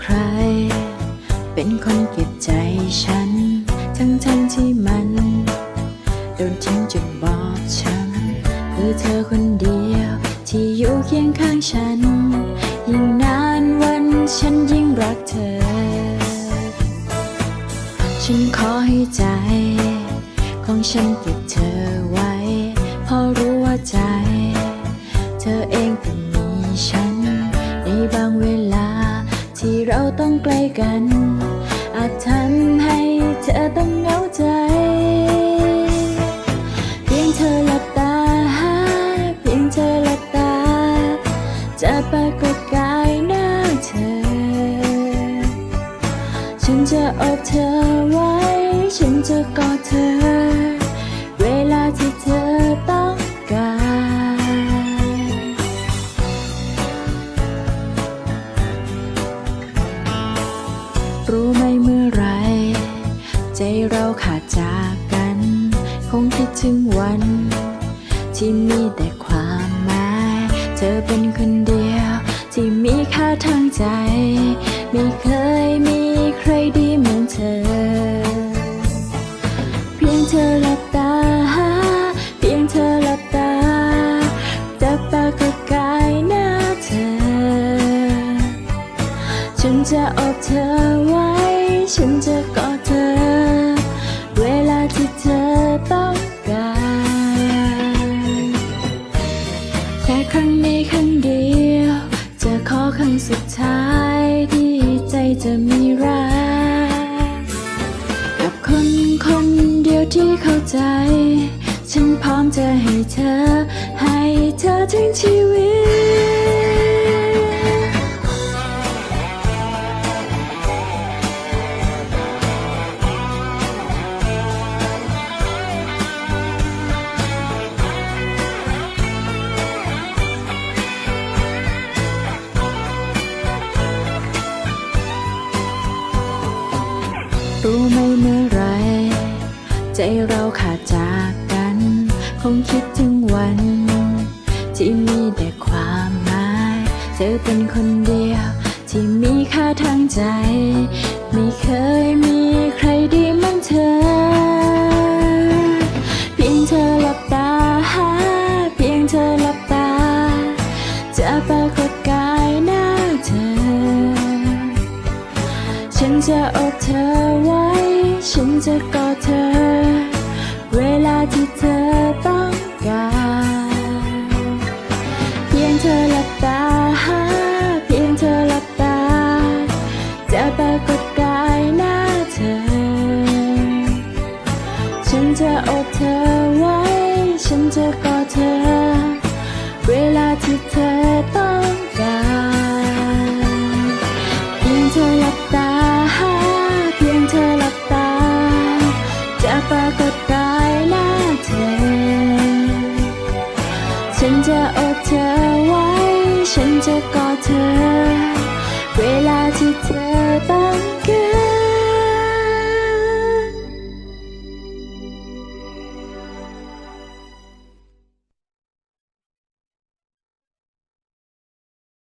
ใคร เป็นคนเก็บใจฉัน ทั้งทั้งที่มัน โดนทิ้งจนบอบช้ำคือเธอคนเดียว ที่อยู่เคียงข้างฉัน ยิ่งนานวันฉันยิ่งรักเธอ ฉันขอให้ใจ ของฉันเก็บเธอ ที่เราต้องใกล้กัน อาจทำให้เธอต้องเหงาใจ เพียงเธอหลับตา เพียงเธอหลับตา จะปรากฏกายหน้าเธอ ฉันจะอบเธอไว้ ฉันจะกอดเธอ รู้ไหมเมื่อไร ใจเราขาดจากกัน คงคิดถึงวัน ที่มีแต่ความหมาย เธอเป็นคนเดียว ที่มีค่าทางใจ ไม่เคยมี ครั้งนี้ครั้งเดียว จะขอครั้งสุดท้ายที่ใจจะมีรักกับคนคนเดียวที่เข้าใจ ฉันพร้อมจะให้เธอ ให้เธอทั้งชีวิต รู้ไหมเมื่อไร ใจเราขาดจากกัน คงคิดถึงวัน ที่มีแต่ความหมายเธอเป็นคนเดียว ที่มีค่าทางใจ ไม่เคยมีใครดีเหมือนเธอ เพียงเธอหลับตาเพียงเธอหลับตา จะปรากฏกายหน้าเธอ จะอบเธอไว้ ฉันจะกอดเธอ เวลาที่เธอต้องการ เพียงเธอหลับตา เพียงเธอหลับตา จะปรากฏกายหน้าเธอ ฉันจะอบเธอไว้ ฉันจะกอดเธอ เวลา ปรากฏกายหน้าเธอ ฉันจะอดเธอไว้ ฉันจะกอดเธอ เวลาที่เธอต้อง